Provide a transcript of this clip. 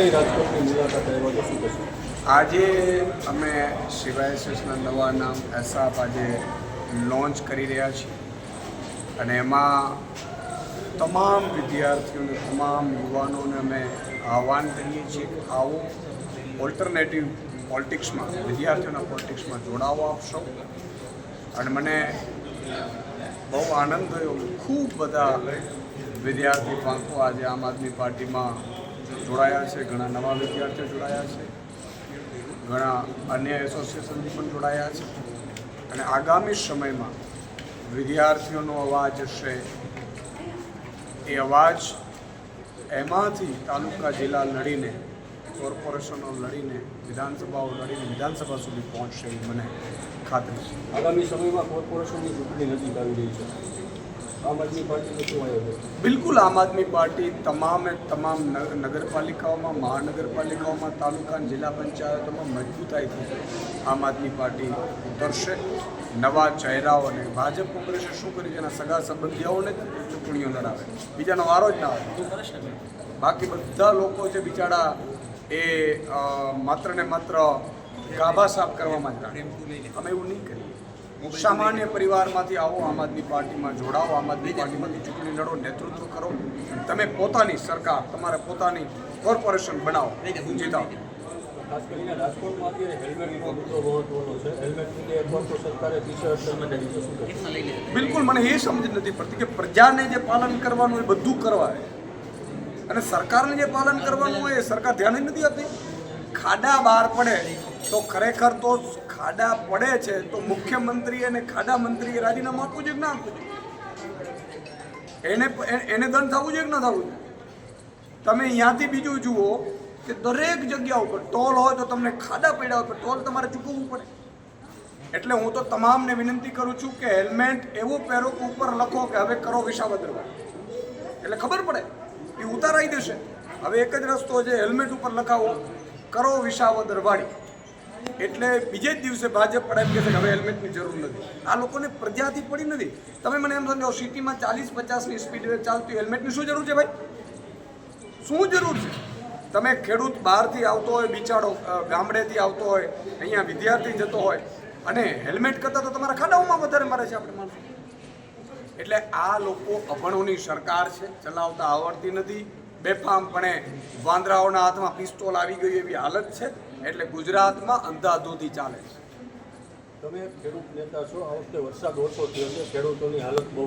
કઈ રાજકોટની મુલાકાત આવ્યા તો શું આજે અમે સીવાયએસએસના નવા નામ એસાપ આજે લોન્ચ કરી રહ્યા છીએ. અને એમાં તમામ વિદ્યાર્થીઓને, તમામ યુવાનોને અમે આહવાન કરીએ છીએ કે આવો ઓલ્ટરનેટિવ પોલિટિક્સમાં વિદ્યાર્થીઓના પોલિટિક્સમાં જોડાવો આપશો અને મને બહુ આનંદ થયો. ખૂબ બધા વિદ્યાર્થી પાંખો આજે આમ આદમી પાર્ટીમાં જોડાયા છે, ઘણા નવા વિદ્યાર્થીઓ જોડાયા છે, ઘણા અન્ય એસોસિએશનથી પણ જોડાયા છે. અને આગામી સમયમાં વિદ્યાર્થીઓનો અવાજ હશે. એ અવાજ એમાંથી તાલુકા જિલ્લા લડીને, કોર્પોરેશનો લડીને, વિધાનસભાઓ લડીને, વિધાનસભા સુધી પહોંચશે એવી મને ખાતરી છે. આગામી સમયમાં કોર્પોરેશનની ચૂંટણી નજીક આવી રહી છે. આમ બિલકુલ આમ આદમી પાર્ટી તમામે તમામ નગ- નગરપાલિકાઓમાં, મહાનગરપાલિકાઓમાં, તાલુકા જિલ્લા પંચાયતોમાં મજબૂતાઈથી આમ આદમી પાર્ટી ઉતરશે. નવા ચહેરાઓને ભાજપ કોંગ્રેસે શું કર્યું? છે એના સગા સંબંધીઓને ચૂંટણીઓ લડાવે. બીજાનો વારો જ ના આવે. બાકી બધા લોકો છે બિચારા એ માત્ર ને માત્ર ગાભા સાફ કરવામાં જ અમે એવું નહીં કરીએ. સામાન્ય પરિવારમાંથી આવો આમ આદમી પાર્ટીમાં જોડાઓ આમ આદમી પાર્ટીમાંથી ચૂંટણી લડો નેતૃત્વ કરો. તમે પોતાની સરકાર તમારે પોતાની કોર્પોરેશન બનાવો. જીતાવો ખાસ કરીને રાજકોટમાં અત્યારે હેલ્મેટનો મુદ્દો મહત્વનો છે. હેલ્મેટ એકવાર તો સરકારે ટી શર્ટ હેલ્મેટ આપી છે શું કહેશો બિલકુલ મને એ સમજ નથી પડતી કે પ્રજાને જે પાલન કરવાનું એ બધું કરવાય અને સરકારને જે પાલન કરવાનું હોય એ સરકાર ધ્યાન જ નથી આપતી. ખાડા બહાર પડે. તો ખરેખર તો ખાડા પડે છે, તો મુખ્યમંત્રી અને ખાડા મંત્રીએ રાજીનામું આપવું જોઈએ કે ના આપવું જોઈએ એને એને દંડ થવું જોઈએ કે ના થવું જોઈએ તમે અહીંયાથી બીજું જુઓ કે દરેક જગ્યા ઉપર ટોલ હોય તો તમને ખાડા પડ્યા હોય ટોલ તમારે ચૂકવવું પડે. એટલે હું તો તમામને વિનંતી કરું છું કે હેલ્મેટ એવું પહેરો ઉપર લખો કે હવે કરો વિસાવદર એટલે ખબર પડે, એ ઉતારાઈ દેશે. હવે એક જ રસ્તો છે, હેલ્મેટ ઉપર લખાવો, કરો વિસાવદર વાળી. એટલે બીજે જ દિવસે ભાજપ પણ એમ કહે છે કે હવે હેલ્મેટની જરૂર નથી. આ લોકોને પ્રજાથી પડી નથી. તમે મને એમ સમજાવો, સિટીમાં ચાલીસ પચાસની સ્પીડ ચાલતી હેલ્મેટની શું જરૂર છે ભાઈ? શું જરૂર છે? તમે ખેડૂત બહારથી આવતો હોય, બિચારો ગામડેથી આવતો હોય, અહીંયા વિદ્યાર્થી જતો હોય, અને હેલ્મેટ કરતાં તો તમારા ખાડાઓમાં વધારે મારે છે આપણે માણસો. એટલે આ લોકો અભણોની સરકાર છે, ચલાવતા આવડતી નથી. બેફામપણે વાંદરાઓના હાથમાં પિસ્તોલ આવી ગઈ એવી હાલત છે. એટલે ગુજરાતમાં અંધાધૂંધી ચાલે છે. તમે ખેડૂત નેતા છો, આ વખતે વરસાદ ઓછો થયો છે ખેડૂતોની હાલત બહુ